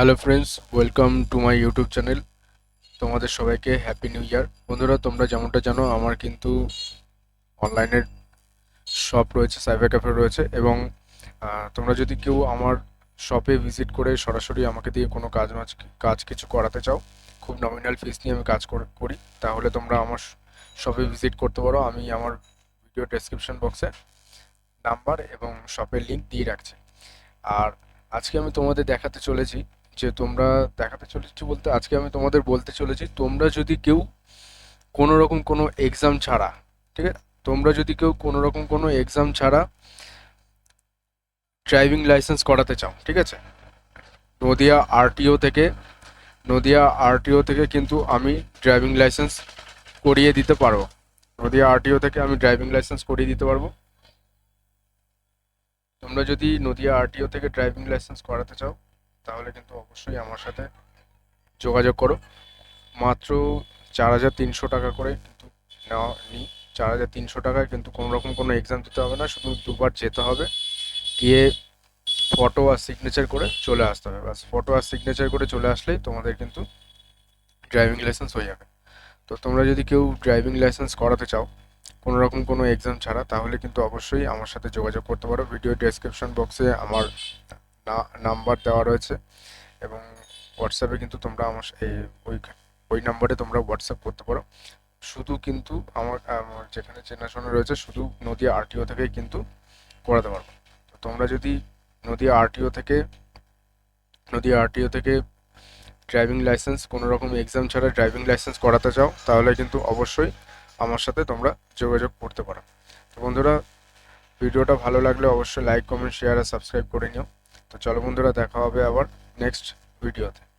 Hello friends welcome to my YouTube channel তোমাদের সবাইকে happy new year বন্ধুরা, তোমরা যেমনটা জানো, আমার কিন্তু অনলাইনের শপ রয়েছে সাইবার ক্যাফে রয়েছে এবং তোমরা যদি কেউ আমার শপে ভিজিট করে সরাসরি আমাকে দিয়ে কোনো কাজ মাজ কাজ কিছু করাতে চাও, খুব নমিনাল ফিস নিয়ে আমি কাজ করি তাহলে তোমরা আমার শপে ভিজিট করতে পারো। আমি আমার ভিডিও ডেসক্রিপশন বক্সে নাম্বার এবং শপের লিঙ্ক দিয়ে রাখছি। আর আজকে আমি তোমাদের দেখাতে চলেছি যে তোমরা দেখাতে চলেছি বলতে, আজকে আমি তোমাদের বলতে চলেছি, তোমরা যদি কেউ কোনো রকম কোনো এক্সাম ছাড়া, ঠিক আছে? তোমরা যদি কেউ কোনো রকম কোনো এক্সাম ছাড়া ড্রাইভিং লাইসেন্স করাতে চাও, ঠিক আছে? নদিয়া আরটিও থেকে, নদিয়া আরটিও থেকে কিন্তু আমি ড্রাইভিং লাইসেন্স করিয়ে দিতে পারব। নদিয়া আরটিও থেকে আমি ড্রাইভিং লাইসেন্স করিয়ে দিতে পারব। তোমরা যদি নদিয়া আরটিও থেকে ড্রাইভিং লাইসেন্স করাতে চাও তাহলে কিন্তু অবশ্যই আমার সাথে যোগাযোগ করো। মাত্র চার হাজার তিনশো টাকা করে কিন্তু নেওয়া নিই চার হাজার তিনশো টাকায় কিন্তু কোনো রকম কোনো এক্সাম দিতে হবে না, শুধু দুবার যেতে হবে। গিয়ে ফটো আর সিগনেচার করে চলে আসতে হবে। বাস ফটো আর সিগনেচার করে চলে আসলেই তোমাদের কিন্তু ড্রাইভিং লাইসেন্স হয়ে যাবে। তো তোমরা যদি কেউ ড্রাইভিং লাইসেন্স করাতে চাও কোনো রকম কোনো এক্সাম ছাড়া, তাহলে কিন্তু অবশ্যই আমার সাথে যোগাযোগ করতে পারো। ভিডিও ডেসক্রিপশন বক্সে আমার নাম্বার দেওয়া রয়েছে এবং হোয়াটসঅ্যাপে কিন্তু তোমরা আমার এই ওই ওই নাম্বারে তোমরা হোয়াটসঅ্যাপ করতে পারো। শুধু কিন্তু আমার আমার যেখানে চেনাশোনা রয়েছে, শুধু নদিয়া আরটিও থেকেই কিন্তু করাতে পারব। তো তোমরা যদি নদিয়া আরটিও থেকে, নদিয়া আরটিও থেকে ড্রাইভিং লাইসেন্স কোনো রকম এক্সাম ছাড়া ড্রাইভিং লাইসেন্স করাতে চাও, তাহলে কিন্তু অবশ্যই আমার সাথে তোমরা যোগাযোগ করতে পারো। তো বন্ধুরা, ভিডিওটা ভালো লাগলে অবশ্যই লাইক কমেন্ট শেয়ার আর সাবস্ক্রাইব করে নিও। তো চলো বন্ধুরা দেখা হবে আবার নেক্সট ভিডিওতে